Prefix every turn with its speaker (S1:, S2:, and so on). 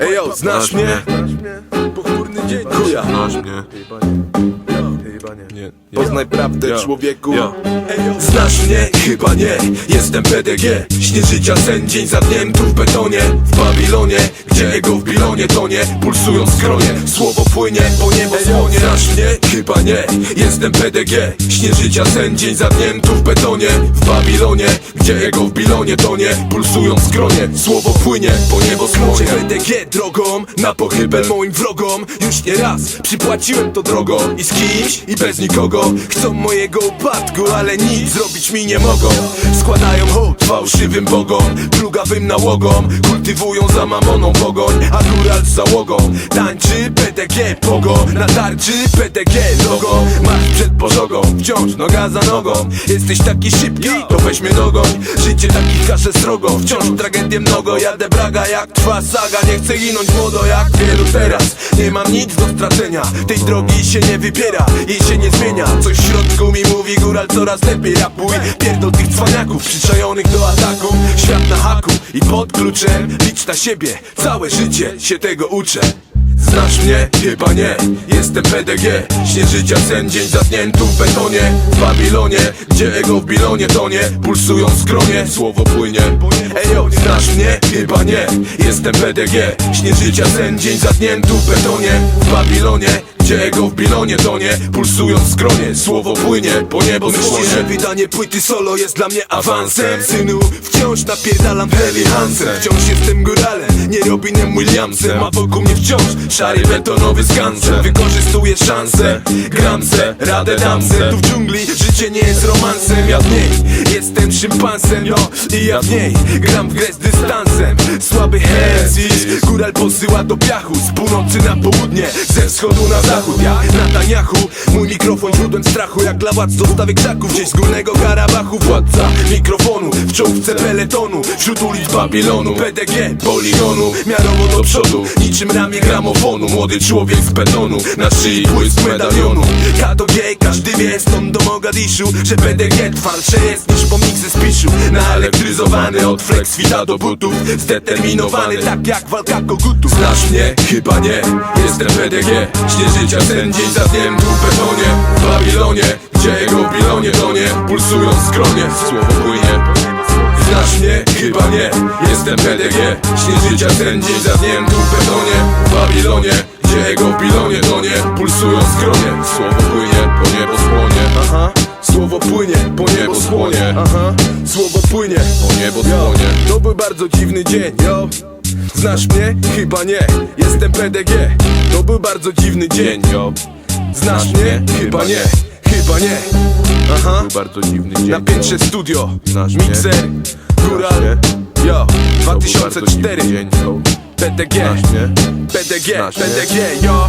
S1: Ej yo, znasz mnie? Pochmurny dzień Chuja
S2: Znasz mnie? Nie, nie.
S1: Poznaj prawdę
S2: Ja.
S1: człowieku
S2: Ja.
S1: Znasz mnie? Chyba nie Jestem PDG Śnie życia sen dzień za dniem tu w betonie W Babilonie Gdzie ego w bilonie tonie Pulsują skronie Słowo płynie po niebo słonie Znasz mnie? Chyba nie. Jestem PDG Śnie życia sen dzień za dniem tu w betonie. W Babilonie. Gdzie ego w bilonie tonie? Pulsują skronie. Słowo płynie po niebo słonie. PDG drogą Na pochybę moim wrogom. Już nie raz Przypłaciłem to drogą I z kimś i bez nikogo. Chcą mojego upadku Ale nic zrobić mi nie mogą. Składają hołd fałszywym bogom Plugawym nałogom. Kultywują za mamoną pogoń A góral z załogą. Tańczy PDG pogo. Na tarczy PDG logo Marsz przed pożogą Wciąż noga za nogą. Jesteś taki szybki To weź dogoń. Życie takich kaszę srogo Wciąż tragedię mnogo Jadę braga jak trwa saga Nie chcę ginąć młodo jak wielu teraz. Nie mam nic do stracenia Tej drogi się nie wybiera Jej się nie zmienia. Coś w środku mi mówi góral coraz lepiej rapuj Pierdol tych cwaniaków Przyczajonych do ataku. Świat na haku i pod kluczem Licz na siebie. Całe życie się tego uczę Znasz mnie? Chyba nie. Jestem PDG Śnie życia sen dzień za dniem tu w betonie. W Babilonie Gdzie ego w bilonie tonie. Pulsują skronie Słowo płynie. Ejo, znasz mnie? Chyba nie. Jestem PDG Śnie życia sen dzień za dniem tu w betonie. W Babilonie gdzie ego w bilonie tonie Pulsują skronie, słowo płynie Po niebo Myślisz, że wydanie płyty solo jest dla mnie awansem. Synu, wciąż napierdalam Helly Hansen. Wciąż jestem góralem, nie Robinem Williamsem. A wokół mnie wciąż szary betonowy skansen Wykorzystuję szansę, gram se, radę dam se. Tu w dżungli życie nie jest romansem. Ja w niej jestem szympansem, no I ja w niej gram w grę z dystansem. Słaby Hezis, góral posyła do piachu Z północy na południe, ze wschodu na zachód. Ja na Taniachu, mój mikrofon źródłem strachu Jak dla władz dostawy krzaków, gdzieś z górnego Karabachu. Władca mikrofonu, w czołówce peletonu Wśród ulic Babilonu, PDG, poligonu. Miarowo do przodu, niczym ramię gramofonu. Młody człowiek z betonu, na szyi błysk medalionu. Kato każdy wie stąd do Mogadiszu Że PDG twardsze jest niż pomnik ze spiszu Naelektryzowany od flex do butów Zdeterminowany tak jak walka kogutów Znasz mnie? Chyba nie. Jestem PDG Śnie życia ten dzień za dniem tu w betonie. W Babilonie Gdzie jego bilonie tonie Pulsują skronie Słowo płynie. Znasz mnie? Chyba nie. Jestem PDG Śnie życia ten dzień za dniem tu w betonie. W Babilonie Gdzie jego bilonie tonie Pulsują skronie Słowo płynie Po niebo słonie. Aha. Słowo płynie, po niebo słonie. Aha, słowo płynie, po niebo słonie. To był bardzo dziwny dzień, yo Znasz mnie? Chyba nie. Jestem PDG To był bardzo dziwny dzień, Znasz mnie? Chyba nie. Chyba nie. Aha.
S2: Był bardzo dziwny dzień.
S1: Na piętrze studio? Mikser Góral Yo.
S2: To był bardzo
S1: 2004
S2: dziwny dzień, yo.
S1: PDG? PDG? PDG, yo